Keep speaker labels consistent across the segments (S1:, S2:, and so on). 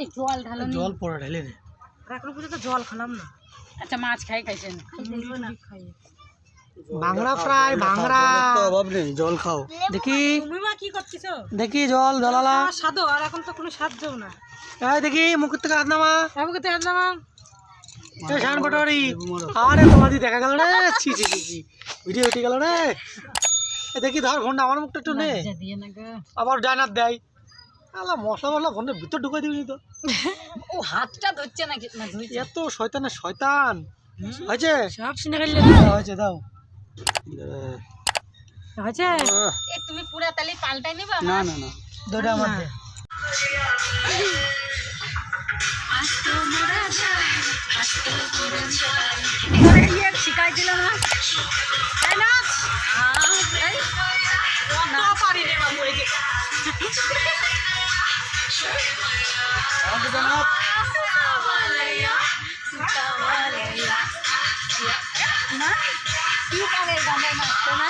S1: এই জল ঢালো
S2: জল পড়া ঢেলে দে
S3: পর্যন্ত জল খেলাম না।
S1: আচ্ছা মাছ খাই খাইছেন
S2: বাংলা ফ্রাই বাংলা অভাব নেই জল খাও দেখি।
S3: কি করছিস
S2: দেখি জল জলালা।
S3: সাদো আর এখন তো কোনো সাহায্যও না।
S2: এই দেখি মুখের থেকে হাত নামা।
S3: আমাকে তো একদম
S2: এই শান পটোয়ারি আরে তোমাদি দেখা গেল রে। ছি ছি ছি ছি। ভিডিও উঠে গেল রে। দেখি ধর ফোনটা আমার মুখটা একটু নে। আবার ডাইনার দেয়। আলা মশলা মশলা ফোনের ভিতর ঢুকাই দিবি তো।
S1: ও হাতটা ধরছে না
S2: এত শয়তানের শয়তান। হয়েছে?
S3: সব শুনে
S2: হ্যাঁ, হয়েছে দাও।
S3: হয়েছে
S2: আহ,
S1: এ তুমি পুরা তালি পাল্টাই নিবা
S2: না না না দুটা মধ্যে
S1: ইয়ে শিখাই দিল না তাই না আহ, এই, না। না? কি পারে গানে নাচতে না?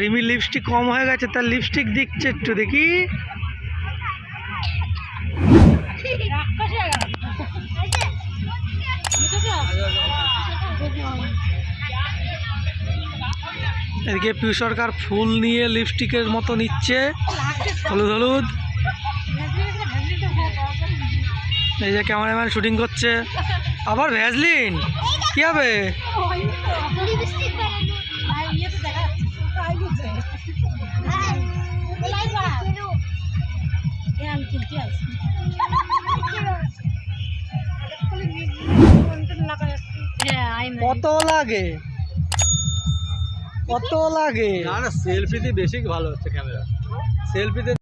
S2: রিমির লিপস্টিক কম হয়ে গেছে, তার লিপস্টিক দিচ্ছে একটু, দেখি। এদিকে পিউ সরকার ফুল নিয়ে লিপস্টিকের মতো নিচ্ছে। হলুদ হলুদ। এই যে ক্যামেরাম্যান শুটিং করছে। আবার ভ্যাজলিন? কি হবে? কত লাগে? কত লাগে?
S4: না না সেলফিতে বেশি ভালো হচ্ছে ক্যামেরা সেলফিতে